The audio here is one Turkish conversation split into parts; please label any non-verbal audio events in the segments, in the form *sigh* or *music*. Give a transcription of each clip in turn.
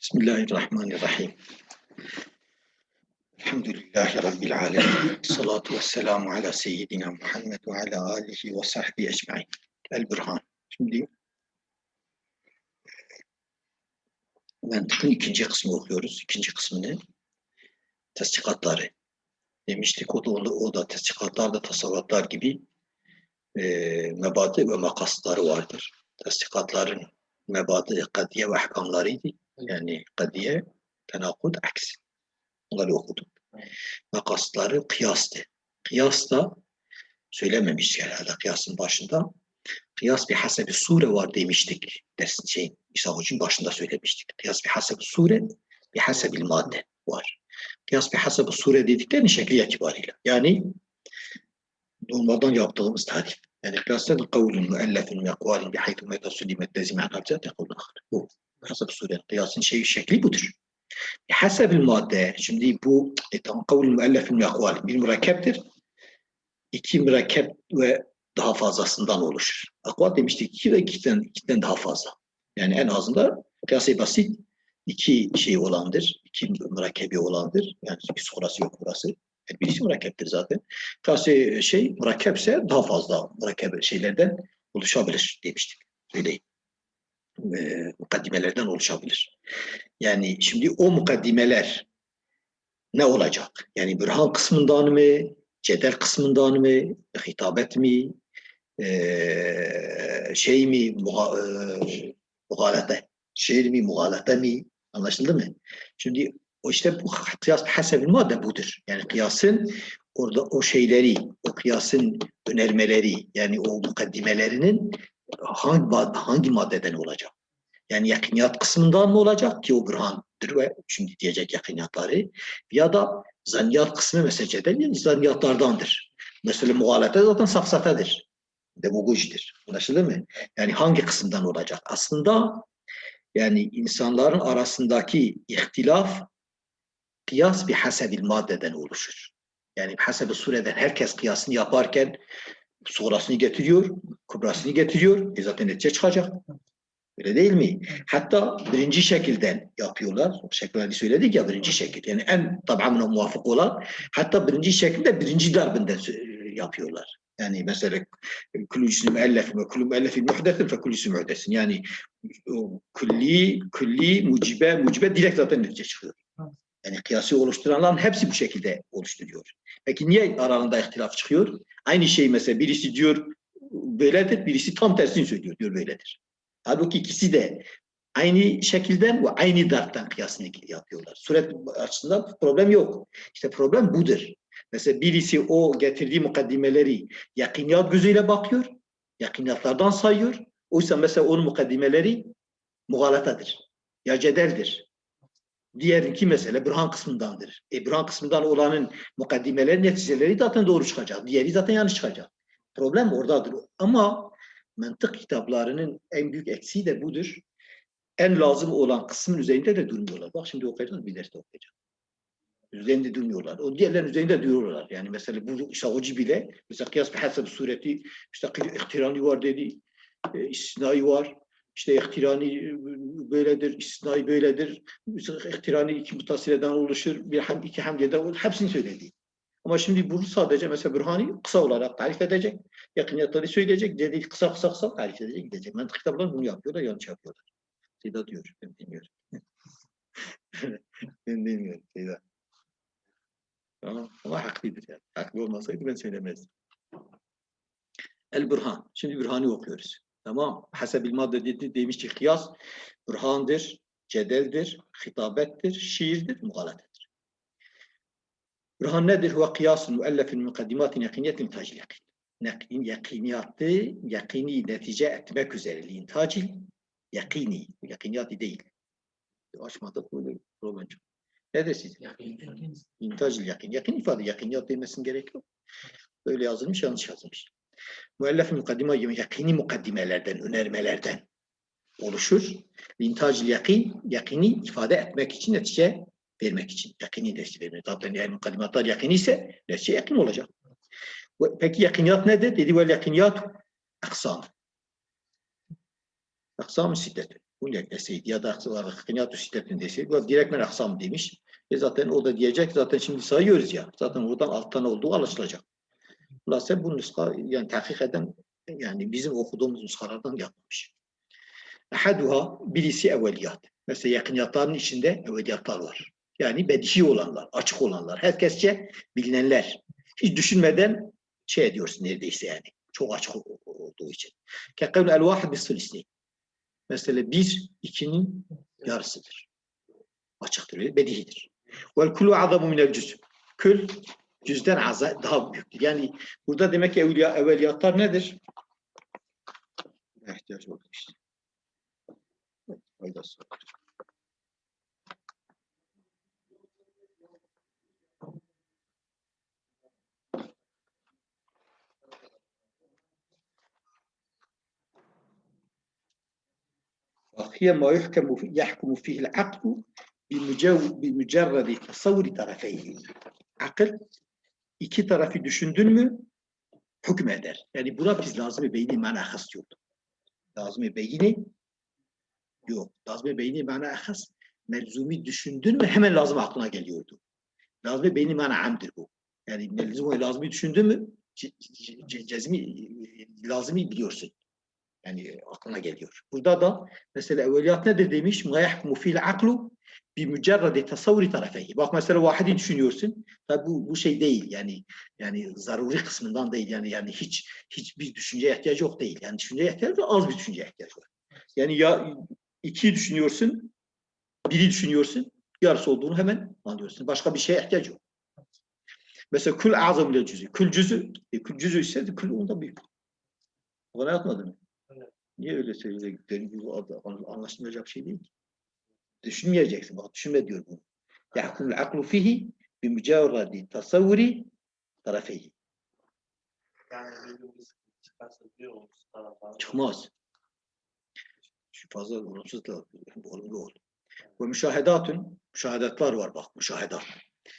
Bismillahirrahmanirrahim. Elhamdülillahi Rabbil alemin. Salatu ve selamu ala seyyidina Muhammed ve ala alihi ve sahbihi ecmain. El Burhan. Şimdi mantıkın ikinci kısmı okuyoruz. İkinci kısmını tescikatları. Demiştik o da, o da tescikatlar da tasavvutlar gibi e, mebadi ve makasları vardır. Tescikatların mebadi, kadiye ve ahkamlarıydı. Yani kadiye, tenakud, aks. Onları okudum. Makasları kıyastı. Kıyas da söylememiş herhalde kıyasın başında. Kıyas bir hasebi sure var demiştik. Dersin şeyin, İsa Hoca'nın başında söylemiştik. Kıyas bir hasebi sure, bir hasebil madde var. Kıyas bir hasebi sure dediklerini şekli itibariyle. Yani normalden yaptığımız tarif. Yani kıyasın kavlun müellefin ve ekvalin bihaythu metasülimet tezimen harcat yakulun ahir. Bu. Hasab sure. Kıyasın şeyi şekli budur. Hasebil madde. Şimdi bu e, tamam kavlun müellefin ve ekvalin. Bir mürekkeptir. İki mürekkep ve daha fazlasından oluşur. Akval demiştik iki ve ikiden, ikiden daha fazla. Yani en azında kıyası basit iki şey olandır. iki mürekkebi olandır. Yani bir sonrası yok burası. Yani birisi mürekkeptir zaten. Kıyası şey mürekkepse daha fazla mürekkep şeylerden oluşabilir demiştik. Öyleyim. E, mukaddimelerden oluşabilir. Yani şimdi o mukaddimeler ne olacak? Yani bürhan kısmından mı, cedel kısmından mı, hitabet mi, e, şey mi, muha, e, muhalete, şiir mi, muhalete mi? Anlaşıldı mı? Şimdi o işte bu kıyas hasebil madde budur. Yani kıyasın orada o şeyleri, o kıyasın önermeleri, yani o mukaddimelerinin hangi, hangi maddeden olacak? Yani yakiniyat kısmından mı olacak ki o bürhandır ve şimdi diyecek yakiniyatları ya da zanniyat kısmı meseleden yani zanniyatlardandır. Mesela muhalete zaten safsatadır. Demagojidir. Anlaşıldı mı? Yani hangi kısımdan olacak? Aslında yani insanların arasındaki ihtilaf kıyas bir hasebil maddeden oluşur. Yani hasebi sureden herkes kıyasını yaparken sonrasını getiriyor, kubrasını getiriyor. E zaten netice çıkacak. Öyle değil mi? Hatta birinci şekilden yapıyorlar. Şekilleri söyledik ya birinci şekil. Yani en tabamına muvafık olan hatta birinci şekilde birinci darbinden yapıyorlar. Yani mesela kulücüsü müellef ve kulü müellefin muhdesin fe kulücüsü muhdesin. Yani külli, külli, mucibe, mucibe direkt zaten netice çıkıyor. Yani kıyası oluşturanların hepsi bu şekilde oluşturuyor. Peki niye aralarında ihtilaf çıkıyor? Aynı şey mesela birisi diyor böyledir, birisi tam tersini söylüyor diyor böyledir. Halbuki ikisi de aynı şekilden ve aynı darttan kıyasını yapıyorlar. Suret açısından problem yok. İşte problem budur. Mesela birisi o getirdiği mukaddimeleri yakiniyat gözüyle bakıyor, yakiniyatlardan sayıyor. Oysa mesela onun mukaddimeleri muhalatadır, ya cedeldir. Diğerinki mesela Burhan kısmındandır. E Burhan kısmından olanın mukaddimeleri, neticeleri zaten doğru çıkacak. Diğeri zaten yanlış çıkacak. Problem oradadır. Ama mantık kitaplarının en büyük eksiği de budur. En lazım olan kısmın üzerinde de durmuyorlar. Bak şimdi okuyacağız, bir derste okuyacağım. Üzerinde durmuyorlar. O diğerlerin üzerinde duruyorlar. Yani mesela bu Şahuci bile mesela kıyas bir hasab sureti işte ihtirani var dedi, e, istisnai var. İşte ihtirani böyledir, istisnai böyledir. İhtirani iki mutasireden oluşur, bir hem iki hamdiyeden olur. Hepsini söyledi. Ama şimdi bunu sadece mesela Burhani kısa olarak tarif edecek. Yakıniyatları söyleyecek. Dedi kısa kısa kısa tarif edecek gidecek. Mantık kitapları bunu yapıyorlar, yanlış yapıyorlar. Seyda diyor, ben bilmiyorum. *laughs* ben bilmiyorum Seyda. Tamam. Ama haklıdır yani. Haklı olmasaydı ben söylemezdim. El Burhan. Şimdi Burhan'ı okuyoruz. Tamam. Hasebil madde dedi, demiş ki kıyas Burhan'dır, cedeldir, hitabettir, şiirdir, muhalatedir. Burhan nedir? Huve kıyasun müellefin mukaddimatin yakiniyetin tacil yakin. Yakin, yakiniyatı, yakini netice etmek üzereliğin tacil, yakini, yakiniyatı değil. Açmadık böyle çok. Ne dersiniz? İntacil yakin. Yakin ifade yakiniyat demesinin gerek yok. Böyle yazılmış, yanlış yazılmış. Müellef mukaddime yakini mukaddimelerden, önermelerden oluşur. İntacil yakin, yakini ifade etmek için, netice vermek için. Yakini netice vermek. Zaten yani mukaddimatlar yakini ise netice yakin olacak. Peki yakiniyat nedir? Dedi vel yakiniyat aksam. Aksam-ı siddeti. bunu ekleseydi ya da kınyat üstetini deseydi. Bu direktmen aksam demiş. E zaten o da diyecek zaten şimdi sayıyoruz ya. Zaten oradan alttan olduğu anlaşılacak. Dolayısıyla bu nuska yani tahkik eden yani bizim okuduğumuz nuskalardan yapmış. Ahaduha birisi evveliyat. Mesela yakıniyatların içinde evveliyatlar var. Yani bedihi olanlar, açık olanlar, herkesçe bilinenler. Hiç düşünmeden şey ediyorsun neredeyse yani. Çok açık olduğu için. Kekevl el vahid bis. Mesela bir, ikinin yarısıdır. Açıktır, öyle bedihidir. Vel kullu azamu minel cüz. Kül cüzden aza daha büyüktür. Yani burada demek ki evliya, evveliyatlar nedir? Ne ihtiyaç var işte. Faydası var. وهي ما يحكم يحكم فيه العقل بمجرد تصور طرفيه. Akıl iki tarafı düşündün mü hükmeder. Yani buna biz lazım beyni mana has yok. Lazım beyni yok. Lazım beyni mana has. Melzumi düşündün mü hemen lazım aklına geliyordu. Lazım beyni mana amdir bu. Yani melzumi lazım düşündün mü ce- ce- ce- cezmi lazımı biliyorsun. Yani aklına geliyor. Burada da mesela evveliyat nedir demiş? مَا يَحْكُمُ فِيهِ الْعَقْلُ بِمُجَرَّدِ تصَوُّرِ طَرَفَيْهِ Bak mesela vahidi düşünüyorsun. Tabi bu, bu şey değil yani yani zaruri kısmından değil yani yani hiç hiçbir düşünceye ihtiyacı yok değil. Yani düşünceye ihtiyacı yok, az bir düşünceye ihtiyacı var. Yani ya iki düşünüyorsun, biri düşünüyorsun, yarısı olduğunu hemen anlıyorsun. Başka bir şeye ihtiyacı yok. Mesela kül azam ile cüzü. Kül cüzü, e, kül cüzü ise kül ondan büyük. Bana yapmadın mı? Niye öyle söyledikleri bu adı- an- anlaşılmayacak şey değil ki. Düşünmeyeceksin. Bak düşünme diyor bunu. Yahkumul aklu fihi bi mücavradi tasavvuri tarafeyi. Yani. Çıkmaz. Şu fazla olumsuz da olumlu ol. Ve müşahedatun, müşahedatlar var bak müşahedat.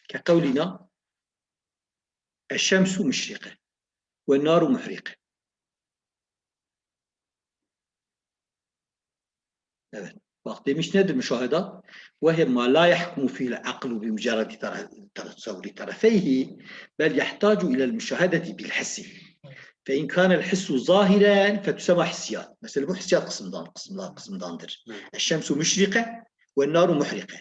Ke kavlina eşşemsu müşrike ve naru muhrike. Evet. Bak demiş nedir müşahedat? وهي ما لا يحكم فيه العقل بمجرد تر- تصور طرفيه بل يحتاج إلى المشاهدة بالحس فإن كان الحس ظاهرا فتسمى حسيات مثلا bu hissiyat kısmından kısımdan kısımdandır. الشمس مشرقة والنار محرقة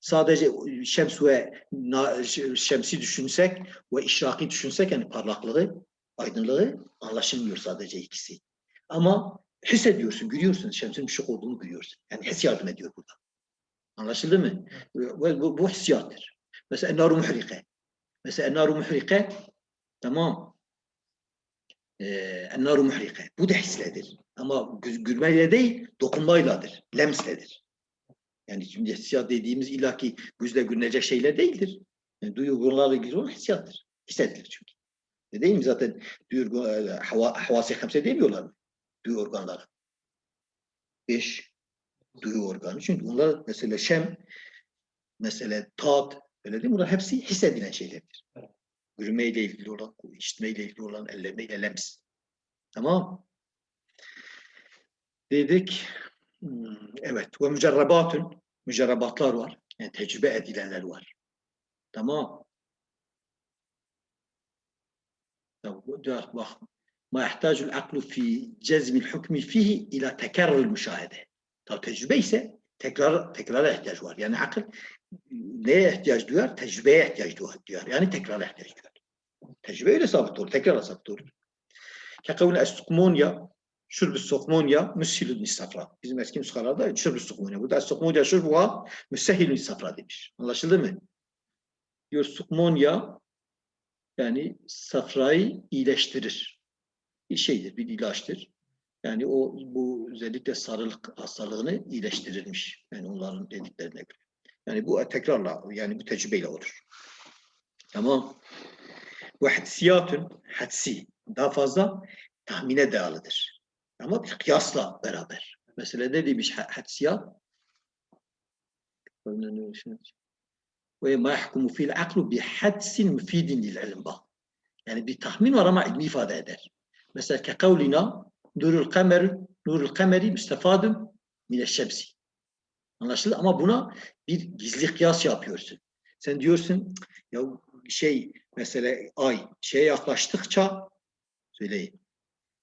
sadece şems ve na- ş- şemsi düşünsek ve işraki düşünsek yani parlaklığı, aydınlığı anlaşılmıyor sadece ikisi. Ama hissediyorsun, görüyorsun şemsin ışık olduğunu görüyorsun. Yani his yardım ediyor burada. Anlaşıldı mı? Ve bu, bu hissiyattır. Mesela naru muhrike. Mesela naru muhrike tamam. Ee, naru muhrike. Bu da hisledir. Ama gü- gülmeyle değil, dokunmayladır. Lemsledir. Yani şimdi hissiyat dediğimiz illaki gözle görünecek şeyler değildir. Yani duygularla ilgili olan hissiyattır. Hissedilir çünkü. E değil mi zaten duygu, e, hava, havası hamse demiyorlar mı? duyu organları. Beş duyu organı. Çünkü bunlar mesela şem, mesela tat, öyle değil mi? Bunlar hepsi hissedilen şeylerdir. Yürümeyle ilgili olan, işitmeyle ilgili olan, ellemeyle lems. Tamam Dedik, hmm, evet, ve mücerrebatın, mücerrebatlar var. Yani tecrübe edilenler var. Tamam. Ya, bak ما يحتاج العقل في جزم الحكم فيه إلى تكرر المشاهدة. طب tecrübe ise tekrar tekrara ihtiyaç var. Yani akıl neye ihtiyaç duyar? Tecrübeye ihtiyaç duyar. duyar. Yani tekrara ihtiyaç duyar. Tecrübe öyle sabit olur. Tekrar sabit olur. كقول السقمونيا شرب السقمونيا مسهل للصفراء. Bizim eski nüshalarda şurb السقمونيا. Burada السقمونيا şurbuha müsehil للصفراء demiş. Anlaşıldı mı? Diyor sukmonya yani safrayı iyileştirir. Bir şeydir, bir ilaçtır. Yani o bu özellikle sarılık hastalığını iyileştirirmiş. Yani onların dediklerine göre. Yani bu tekrarla, yani bu tecrübeyle olur. Tamam. Bu hadisiyatun, hadsi. Daha fazla tahmine dayalıdır. Ama bir kıyasla beraber. Mesela ne demiş ha- hadisiyat? Ve ma yahkumu fil aklu bi hadsin müfidin lil ilm. Yani bir tahmin var ama ilmi ifade eder. Mesela ke kavlina nurul kamer nurul kameri müstefadun mineşşemsi. Anlaşıldı ama buna bir gizli kıyas yapıyorsun. Sen diyorsun "Cık, ya şey mesela ay şeye yaklaştıkça söyleyin.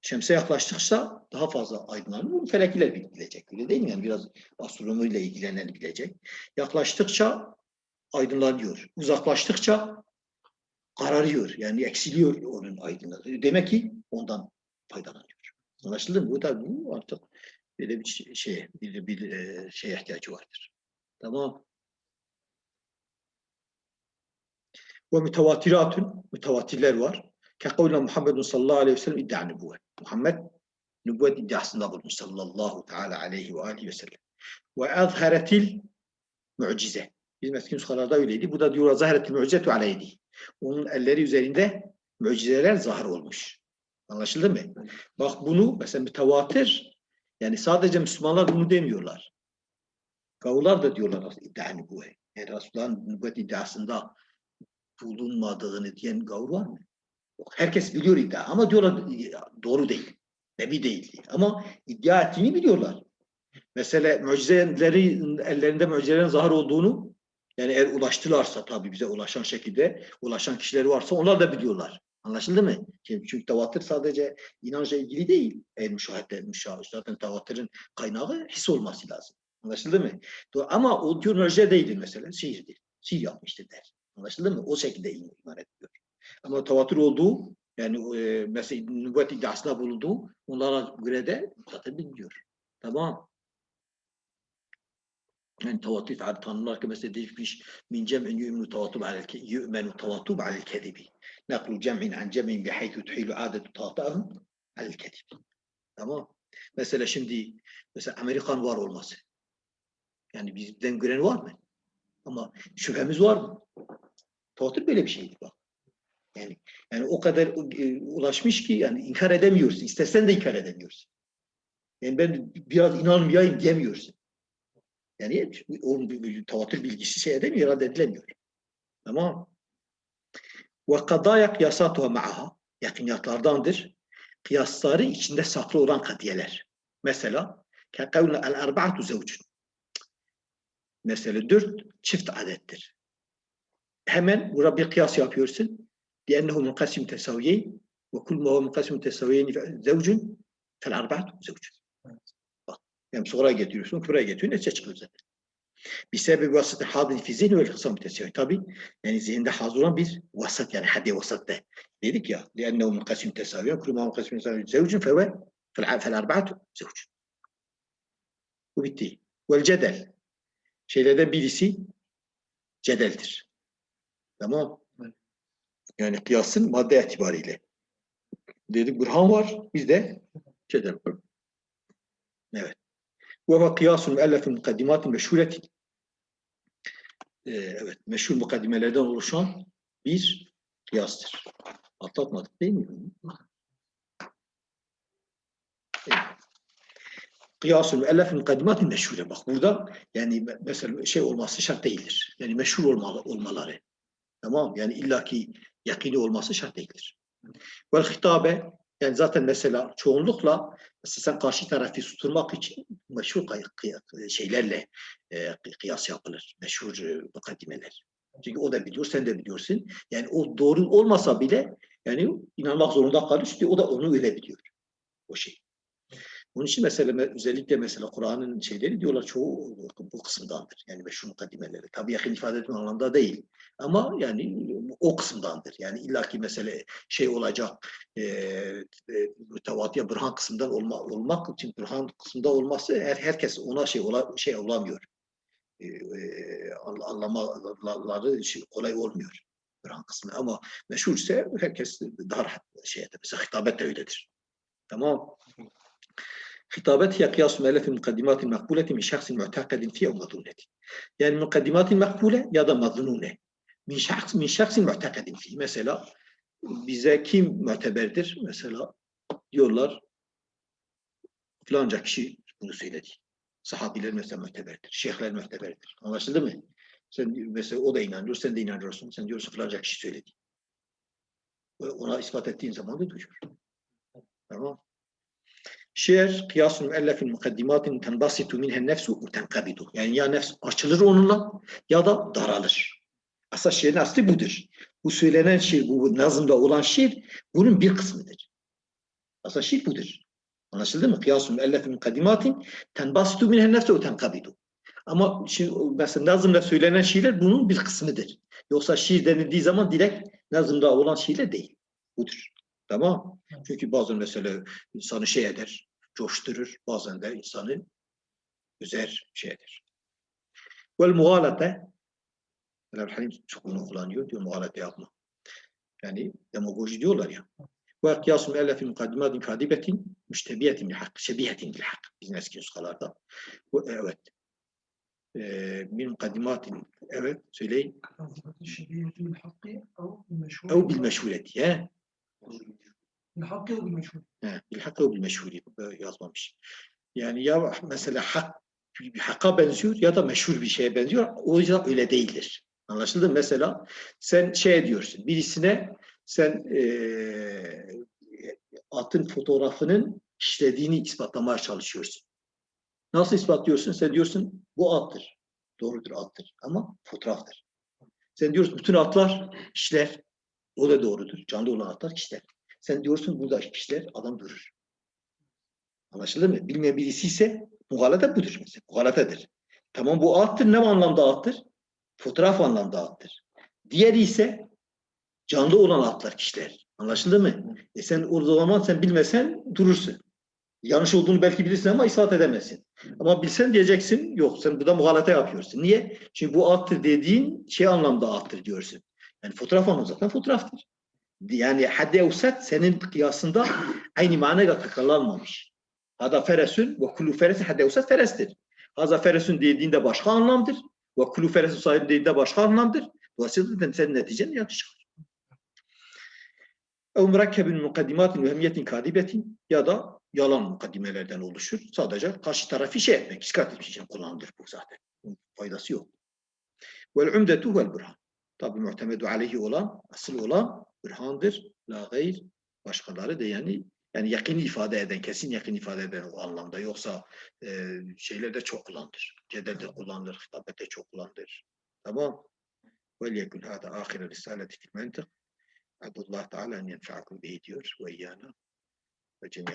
Şemse yaklaştıkça daha fazla aydınlanır. Bunu felekler bilecek. Öyle değil mi? Yani biraz astronomiyle ilgilenen bilecek. Yaklaştıkça aydınlanıyor. Uzaklaştıkça kararıyor. Yani eksiliyor onun aydınlığı. Demek ki ondan faydalanıyor. Anlaşıldı mı? Bu da bu artık böyle bir şey- bir, bir e, şeye ihtiyacı vardır. Tamam. Ve mütevatiratun, mütevatirler var. Kekavle Muhammedun sallallahu aleyhi ve sellem iddia nübüvvet. Muhammed nübüvvet iddiasında bulunmuş sallallahu teala aleyhi ve aleyhi ve sellem. Ve azharetil mucize. Bizim eski nüshalarda öyleydi. Bu da diyor zahiretil mucizetu aleyhi. Onun elleri üzerinde mucizeler zahir olmuş. Anlaşıldı mı? Bak bunu mesela mütevatir yani sadece Müslümanlar bunu demiyorlar. Gavurlar da diyorlar iddia nübüvvet. Yani Resulullah'ın nübüvvet iddiasında bulunmadığını diyen gavur var mı? Yok. Herkes biliyor iddia ama diyorlar "Ya, doğru değil. Nebi değil diye. Ama iddia ettiğini biliyorlar. Mesela mucizeleri ellerinde mucizelerin zahir olduğunu yani eğer ulaştılarsa tabii bize ulaşan şekilde ulaşan kişileri varsa onlar da biliyorlar. Anlaşıldı mı? Çünkü, çünkü tevatür sadece inançla ilgili değil. El müşahede, müşahede. Zaten tevatürün kaynağı his olması lazım. Anlaşıldı mı? Ama o mucize değildir mesela. Sihirdir. Sihir yapmıştır der. Anlaşıldı mı? O şekilde iman ediyor. Ama tevatür olduğu yani e, mesela nübüvvet iddiasında bulunduğu onlara göre de zaten bilmiyor. Tamam. Yani tanımlar ki mesela değişmiş min cem'in yu'minu tevatub alel ke- yu'menu tevatub alel kedibi. Naklu cem'in an cem'in bihaythu tuhilu adetu tevatubahum alel kedibi. Tamam. Mesela şimdi mesela Amerikan var olması. Yani bizden gören var mı? Ama şüphemiz var mı? Tevatür böyle bir şeydi bak. Yani yani o kadar ulaşmış ki yani inkar edemiyorsun. İstesen de inkar edemiyorsun. Yani ben biraz inanmayayım diyemiyorsun. Yani o tevatür bilgisi şey edemiyor, irade edilemiyor. Tamam. Ve kadaya kıyasatuha ma'aha. Yakıniyatlardandır. Kıyasları içinde saklı olan kadiyeler. Mesela kekavle el erba'atu zevcun. Mesela dört çift adettir. Hemen burada bir kıyas yapıyorsun. لأنه منقسم تساويين وكل ما هو منقسم تساويين زوج فالأربعة زوج. Bak, Hem sonra getiriyorsun, buraya getiriyorsun, netice çıkıyor zaten. Bir sebebi vasıtı hadin fi zihni ve kısam tesavi. Tabi yani zihinde hazır olan bir vasat yani hadi vasat de. Dedik ya لأنه منقسم تساويين كل ما هو منقسم تساويين زوج فهو فالع- فالأربعة زوج. Bu bitti. Vel cedel. Şeylerden birisi cedeldir. Tamam. Yani kıyasın madde itibariyle. Dedik Burhan var, bizde cedel var. Evet. Huve kıyasun müellefin mukaddimatin meşhuretin. Ee, evet, meşhur mukaddimelerden oluşan bir kıyastır. Atlatmadık değil mi? Evet. Kıyasun müellefin mukaddimatin meşhure. Bak burada yani me- mesela şey olması şart değildir. Yani meşhur olmalı, olmaları. Tamam yani illaki yakini olması şart değildir. Ve hitabe yani zaten mesela çoğunlukla mesela sen karşı tarafı susturmak için meşhur şeylerle e, kıy- kıyas yapılır. Meşhur e, mukaddimeler. Çünkü o da biliyor, sen de biliyorsun. Yani o doğru olmasa bile yani inanmak zorunda kalır. Çünkü o da onu öyle biliyor. O şey. Onun için mesela me- özellikle mesela Kur'an'ın şeyleri diyorlar çoğu bu kısımdandır. Yani meşhur mukaddimeleri. Tabii yakın ifade etme anlamda değil. Ama yani o kısımdandır. Yani illaki mesele şey olacak e, e, mütevatiye Burhan kısmından olma, olmak için Burhan kısmında olması her, herkes ona şey ola, şey olamıyor. E, e, anla- anlamaları şey, kolay olmuyor. Burhan kısmı ama meşhur ise herkes daha rahat şey eder. Mesela hitabet de öyledir. Tamam. Hitabet hiye kıyas müellefin mukaddimatin makbuleti min şahsin mu'takadin fiye mazuneti. Yani mukaddimatin makbule ya da mazunune. Min şahs min şahsin mu'takadin fi. Mesela bize kim muteberdir? Mesela diyorlar filanca kişi bunu söyledi. Sahabiler mesela muteberdir. Şeyhler muteberdir. Anlaşıldı mı? Sen mesela o da inanıyor, sen de inanıyorsun. Sen diyorsun filanca kişi söyledi. Ona ispat ettiğin zaman da düşür. Tamam. Şiir kıyasun müellefin mukaddimatin tenbasitu minhen nefsu ve tenkabidu. Yani ya nefs açılır onunla ya da daralır. Asıl şiirin aslı budur. Bu söylenen şiir, bu nazımda olan şiir bunun bir kısmıdır. Asıl şiir budur. Anlaşıldı mı? Kıyasun müellefin mukaddimatin tenbasitu minhen nefsu ve tenkabidu. Ama şimdi mesela nazımda söylenen şiirler bunun bir kısmıdır. Yoksa şiir denildiği zaman direkt nazımda olan şiirler değil. Budur. Tamam. Çünkü bazen mesela insanı şey eder, coşturur, bazen de insanın üzer şeydir. Vel muhalate Ömer Halim çok bunu kullanıyor diyor muhalete yapma. Yani demagoji diyorlar ya. Ve kıyas müellef mukaddimatin kadibetin müştebiyetin bil hak, şebiyetin bil hak. Bizim eski nuskalarda. Bu evet. Ee, bir mukaddimatin evet söyleyin. Şebiyetin bil hakkı ev bil meşhureti. Ev bil meşhureti. Bilhakkı bil meşhur. Bilhakkı bil meşhur e, yazmamış. Yani ya mesela hak bir haka benziyor ya da meşhur bir şeye benziyor. O yüzden öyle değildir. Anlaşıldı mı? Mesela sen şey diyorsun, birisine sen e, atın fotoğrafının işlediğini ispatlamaya çalışıyorsun. Nasıl ispatlıyorsun? Sen diyorsun bu attır. Doğrudur attır ama fotoğraftır. Sen diyorsun bütün atlar işler. O da doğrudur. Canlı olan atlar işler. Sen diyorsun burada kişiler adam durur. Anlaşıldı mı? Bilmeyen birisi ise muhalata budur mesela. Muhalatedir. Tamam bu attır ne anlamda attır? Fotoğraf anlamda attır. Diğeri ise canlı olan atlar kişiler. Anlaşıldı mı? E sen o zaman sen bilmesen durursun. Yanlış olduğunu belki bilirsin ama ispat edemezsin. Ama bilsen diyeceksin yok sen burada muhalata yapıyorsun. Niye? Çünkü bu attır dediğin şey anlamda attır diyorsun. Yani fotoğraf anlamda zaten fotoğraftır. Yani hadde usat senin kıyasında aynı manayla kullanılmamış. Hada feresün ve kullu feresi hadde usat ferestir. Haza feresün dediğinde başka anlamdır. Ve kullu feresün sahibi dediğinde başka anlamdır. Dolayısıyla senin neticen yanlış çıkar. Ev mürekkebin mukaddimatin mühemmiyetin kadibetin ya da yalan mukaddimelerden oluşur. Sadece karşı tarafı şey etmek, iskat etmek için kullanılır bu zaten. Faydası yok. Vel umdetu vel burhan. Tabi muhtemedu aleyhi olan, asıl olan bürhandır. La gayr. Başkaları da yani yani yakın ifade eden, kesin yakın ifade eden o anlamda. Yoksa e, şeylerde çok kullanılır. Cedelde kullanılır, hitabette çok kullanılır. Tamam. وَلْيَكُنْ هَذَا آخِرَ رِسَالَةِ فِي الْمَنْطِقِ Abdullah Teala en yenfa'akum bihi diyor ve iyana ve cemi'a